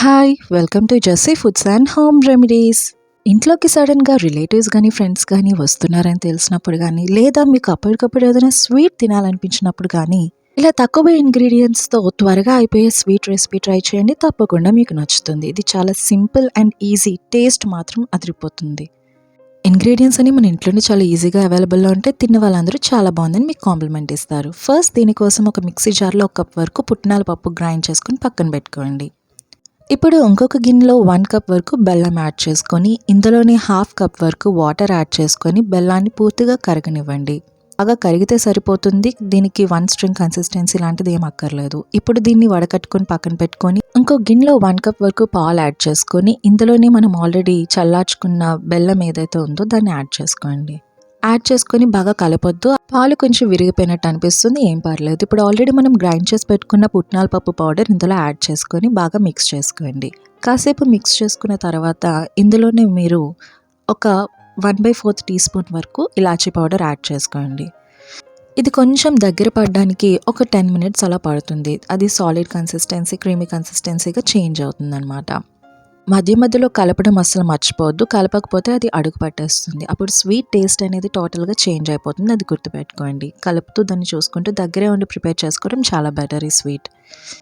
Hi welcome to Jassi foods and home remedies ఇంట్లోకి సడన్గా relatives కానీ ఫ్రెండ్స్ కానీ వస్తున్నారని తెలిసినప్పుడు కానీ లేదా మీకు అప్పటికప్పుడు ఏదైనా స్వీట్ తినాలనిపించినప్పుడు కానీ ఇలా తక్కువ ఇంగ్రీడియంట్స్తో త్వరగా అయిపోయే స్వీట్ రెసిపీ ట్రై చేయండి. తప్పకుండా మీకు నచ్చుతుంది. ఇది చాలా సింపుల్ అండ్ ఈజీ టేస్ట్ మాత్రం అదిరిపోతుంది. ఇంగ్రీడియంట్స్ అని మన ఇంట్లోనే చాలా ఈజీగా అవైలబుల్లో ఉంటే తిన్న వాళ్ళందరూ చాలా బాగుందని మీకు కాంప్లిమెంట్ ఇస్తారు. ఫస్ట్ దీనికోసం ఒక మిక్సీ జార్లో ఒక కప్ వరకు పుట్నాల పప్పు గ్రైండ్ చేసుకుని పక్కన పెట్టుకోండి. ఇప్పుడు ఇంకొక గిన్నెలో వన్ కప్ వరకు బెల్లం యాడ్ చేసుకొని ఇందులోనే హాఫ్ కప్ వరకు వాటర్ యాడ్ చేసుకొని బెల్లాన్ని పూర్తిగా కరగనివ్వండి. బాగా కరిగితే సరిపోతుంది. దీనికి వన్ స్ట్రింగ్ కన్సిస్టెన్సీ లాంటిది ఏం అక్కర్లేదు. ఇప్పుడు దీన్ని వడకట్టుకొని పక్కన పెట్టుకొని ఇంకో గిన్నెలో వన్ కప్ వరకు పాలు యాడ్ చేసుకొని ఇందులోనే మనం ఆల్రెడీ చల్లార్చుకున్న బెల్లం ఏదైతే ఉందో దాన్ని యాడ్ చేసుకోండి. యాడ్ చేసుకొని బాగా కలపొద్దు. పాలు కొంచెం విరిగిపోయినట్టు అనిపిస్తుంది. ఏం పర్లేదు. ఇప్పుడు ఆల్రెడీ మనం గ్రైండ్ చేసి పెట్టుకున్న పుట్నాల పప్పు పౌడర్ ఇందులో యాడ్ చేసుకొని బాగా మిక్స్ చేసుకోండి. కాసేపు మిక్స్ చేసుకున్న తర్వాత ఇందులోనే మీరు ఒక one by fourth teaspoon వరకు ఇలాచీ పౌడర్ యాడ్ చేసుకోండి. ఇది కొంచెం దగ్గర పడడానికి ఒక టెన్ మినిట్స్ అలా పడుతుంది. అది సాలిడ్ కన్సిస్టెన్సీ క్రీమీ కన్సిస్టెన్సీగా చేంజ్ అవుతుంది అనమాట మధ్య మధ్యలో కలపడం అస్సలు మర్చిపోవద్దు. కలపకపోతే అది అడుగు పట్టేస్తుంది. అప్పుడు స్వీట్ టేస్ట్ అనేది టోటల్గా చేంజ్ అయిపోతుంది. అది గుర్తుపెట్టుకోండి. కలుపుతూ దాన్ని చూసుకుంటూ దగ్గరే ఉండి ప్రిపేర్ చేసుకోవడం చాలా బెటర్ ఈ స్వీట్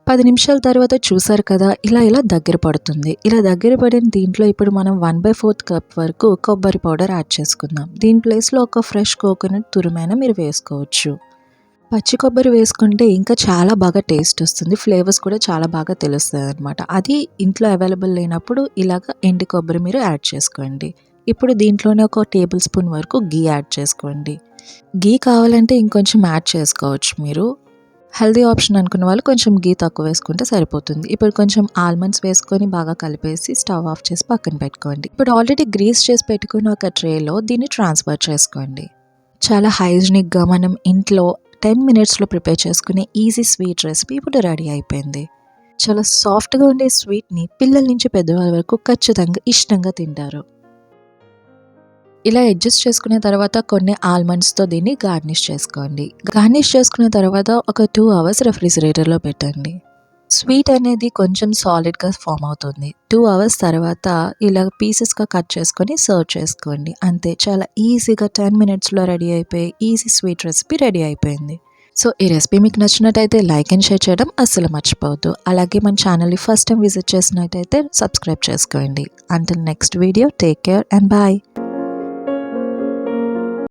పది నిమిషాల తర్వాత చూసారు కదా ఇలా ఇలా దగ్గర పడుతుంది. ఇలా దగ్గర పడిన దీంట్లో ఇప్పుడు మనం వన్ బై ఫోర్త్ కప్ వరకు కొబ్బరి పౌడర్ యాడ్ చేసుకుందాం. దీని ప్లేస్లో ఒక ఫ్రెష్ కోకోనట్ తురుమైన మీరు వేసుకోవచ్చు. పచ్చి కొబ్బరి వేసుకుంటే ఇంకా చాలా బాగా టేస్ట్ వస్తుంది. ఫ్లేవర్స్ కూడా చాలా బాగా తెలుస్తుంది అనమాట అది ఇంట్లో అవైలబుల్ లేనప్పుడు ఇలాగ ఎండి కొబ్బరి మీరు యాడ్ చేసుకోండి. ఇప్పుడు దీంట్లోనే ఒక టేబుల్ స్పూన్ వరకు గీ యాడ్ చేసుకోండి. గీ కావాలంటే ఇంకొంచెం యాడ్ చేసుకోవచ్చు మీరు. హెల్దీ ఆప్షన్ అనుకున్న వాళ్ళు కొంచెం గీ తక్కువ వేసుకుంటే సరిపోతుంది. ఇప్పుడు కొంచెం ఆల్మండ్స్ వేసుకొని బాగా కలిపేసి స్టవ్ ఆఫ్ చేసి పక్కన పెట్టుకోండి. ఇప్పుడు ఆల్రెడీ గ్రీస్ చేసి పెట్టుకున్న ఒక ట్రేలో దీన్ని ట్రాన్స్ఫర్ చేసుకోండి. చాలా హైజీనిక్గా మనం ఇంట్లో టెన్ మినిట్స్లో ప్రిపేర్ చేసుకునే ఈజీ స్వీట్ రెసిపీ ఇప్పుడు రెడీ అయిపోయింది. చాలా సాఫ్ట్గా ఉండే స్వీట్ని పిల్లల నుంచి పెద్దవాళ్ళ వరకు ఖచ్చితంగా ఇష్టంగా తింటారు. ఇలా అడ్జస్ట్ చేసుకున్న తర్వాత కొన్ని ఆల్మండ్స్తో దీన్ని గార్నిష్ చేసుకోండి. గార్నిష్ చేసుకున్న తర్వాత ఒక టూ అవర్స్ రెఫ్రిజిరేటర్లో పెట్టండి. స్వీట్ అనేది కొంచెం సాలిడ్గా ఫామ్ అవుతుంది. టూ అవర్స్ తర్వాత ఇలా పీసెస్గా కట్ చేసుకొని సర్వ్ చేసుకోండి. అంతే చాలా ఈజీగా టెన్ మినిట్స్లో రెడీ అయిపోయి ఈజీ స్వీట్ రెసిపీ రెడీ అయిపోయింది. సో ఈ రెసిపీ మీకు నచ్చినట్టయితే లైక్ అండ్ షేర్ చేయడం అస్సలు మర్చిపోవద్దు. అలాగే మన ఛానల్ని ఫస్ట్ టైం విజిట్ చేసినట్టయితే సబ్స్క్రైబ్ చేసుకోండి. Until next video take care and bye